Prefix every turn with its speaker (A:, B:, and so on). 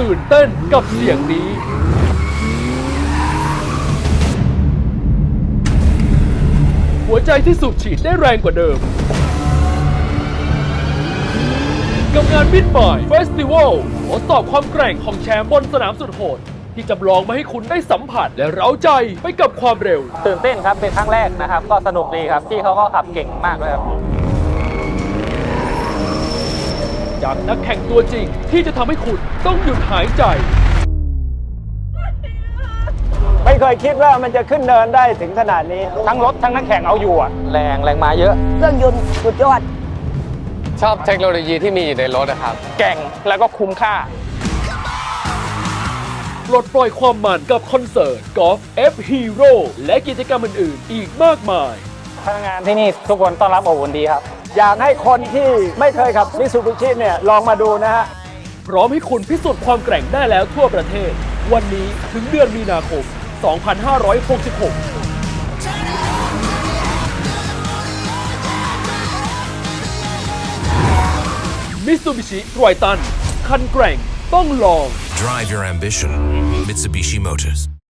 A: ตื่นเต้นกับเสียงนี้ หัวใจที่สูบฉีดได้แรงกว่าเดิม กับงานมิดหมายเฟสติวัลทดสอบความแกร่งของแชมป์บนสนามสุดโหด ที่จำลองมาให้คุณได้สัมผัสและเร้าใจไปกับความเร็ว
B: ตื่นเต้นครับเป็นครั้งแรกนะครับ ก็สนุกดีครับที่เขาก็ขับเก่งมากเลยครับ
A: จากนักแข่งตัวจริง ที่จะทำให้คุณต้องหยุดหายใจ
C: ไม่เคยคิดว่ามันจะขึ้นเนินได้ถึงขนาดนี้
B: ทั้งรถทั้งนักแข่งเอาอยู่อะแรงแรงมาเยอะ
D: เครื่องยนต์สุดยอด
E: ชอบเทคโนโลยีที่มีอยู่ในรถนะครับ
B: แก่งแล้วก็คุ้มค่า
A: ปลดปล่อยความมันกับคอนเสิร์ตกอล์ฟ F Hero และกิจกรรมอื่นๆ อีกมากมาย
B: พนักงานที่นี่ทุกคนต้อนรับอบอุ่นดีครับ
C: อยากให้คนที่ไม่เคยขับมิซูบิชิเนี่ยลองมาดูนะฮะ
A: พร้อมให้คุณพิสูจน์ความแกร่งได้แล้วทั่วประเทศ วันนี้ถึงเดือนมีนาคม 2566มิตซูบิชิไรตัน คันแกร่ง ต้องลอง
F: Drive your ambition. Mitsubishi Motors.